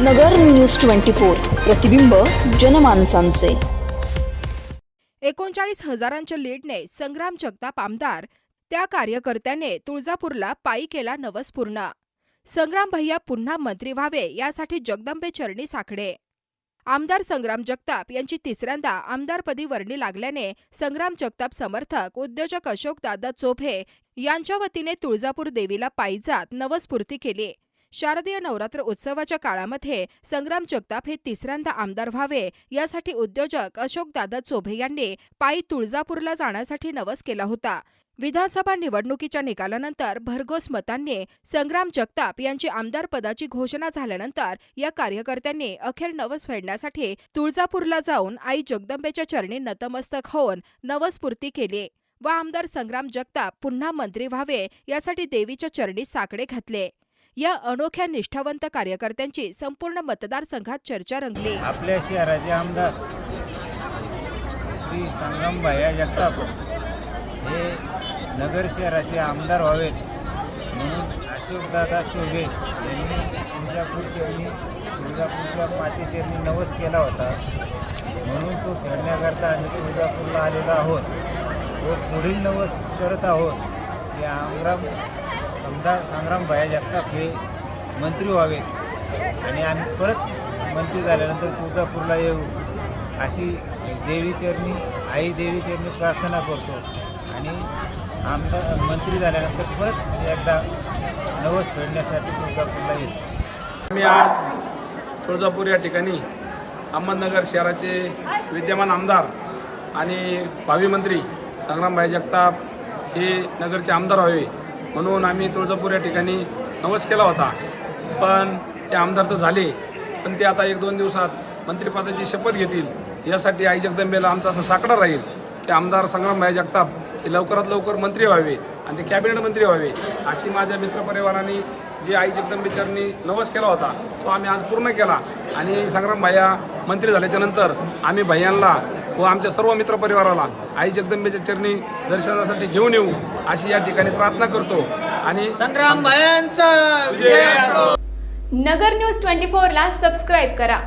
नगर news twenty four प्रतिबिंब जनमानसांचे. एकोणचाळीस हजारांच्या लीडने संग्राम जगताप आमदार त्या कार्यकर्त्याने तुळजापूरला पायी केला नवस पूर्ण संग्राम भैया पुन्हा मंत्री व्हावे यासाठी जगदंबे चरणी साखडे. आमदार संग्राम जगताप यांची तिसऱ्यांदा आमदारपदी वर्णी लागल्याने संग्राम जगताप समर्थक उद्योजक अशोकदादा चोभे यांच्या वतीने तुळजापूर देवीला पायी जात नवस्फूर्ती केली. शारदीय नवरात्र उत्सवाच्या काळामध्ये संग्राम जगताप हे तिसऱ्यांदा आमदार व्हावे यासाठी उद्योजक अशोक दादा चोभे यांनी पायी तुळजापूरला जाण्यासाठी नवस केला होता. विधानसभा निवडणुकीच्या निकालानंतर भरघोस मतांनी संग्राम जगताप यांची आमदारपदाची घोषणा झाल्यानंतर या कार्यकर्त्यांनी अखेर नवस फेडण्यासाठी तुळजापूरला जाऊन आई जगदंबेच्या चरणी नतमस्तक होऊन नवस्फूर्ती केली व आमदार संग्राम जगताप पुन्हा मंत्री व्हावे यासाठी देवीच्या चरणी साकडे घातले. या अनोख्या निष्ठावंत कार्यकर्त्यांची संपूर्ण मतदारसंघात चर्चा रंगली. आपल्या शहराचे आमदार श्री संगमभाया जगताप हे नगर शहराचे आमदार व्हावेत म्हणून अशोकदादा चोबे यांनी तुळजापूरचरणी तुळजापूरच्या मातेचरणी नवस केला होता. म्हणून तो फिरण्याकरता आम्ही तुळजापूरला आलेलो आहोत. व पुढील नवस करत आहोत. की आमराम समजा संग्रामभाया जगताप हे मंत्री व्हावेत आणि आम्ही परत मंत्री झाल्यानंतर तुळजापूरला येऊ अशी देवीचरणी आई देवीचरणी प्रार्थना करतो. आणि आमदार मंत्री झाल्यानंतर परत एकदा नवस फेडण्यासाठी तुळजापूरला येईल. मी आज तुळजापूर या ठिकाणी अहमदनगर शहराचे विद्यमान आमदार आणि भावी मंत्री संग्रामभाई जगताप हे नगरचे आमदार व्हावे. म्हणून आम्ही तुळजापूर या ठिकाणी नवस केला होता. पण ते आमदार तर झाले. पण ते आता एक दोन दिवसात मंत्रिपदाची शपथ घेतील. यासाठी आई जगदंबेला आमचा असा साकडा राहील की आमदार संग्रामभाई जगताप हे लवकरात लवकर मंत्री व्हावे आणि ते कॅबिनेट मंत्री व्हावे अशी माझ्या मित्रपरिवाराने जे आई जगदंबेचरनी नवस केला होता तो आम्ही आज पूर्ण केला. आणि संग्राम भैया मंत्री झाल्याच्यानंतर आम्ही भैयांना व आमच्या सर्व मित्रपरिवाराला आई जगदंबेच्या चरणी दर्शनासाठी घेऊन येऊ अशी या ठिकाणी प्रार्थना करतो आणि संग्राम भयांचा विजय असो. नगर न्यूज ट्वेंटी फोरला सबस्क्राईब करा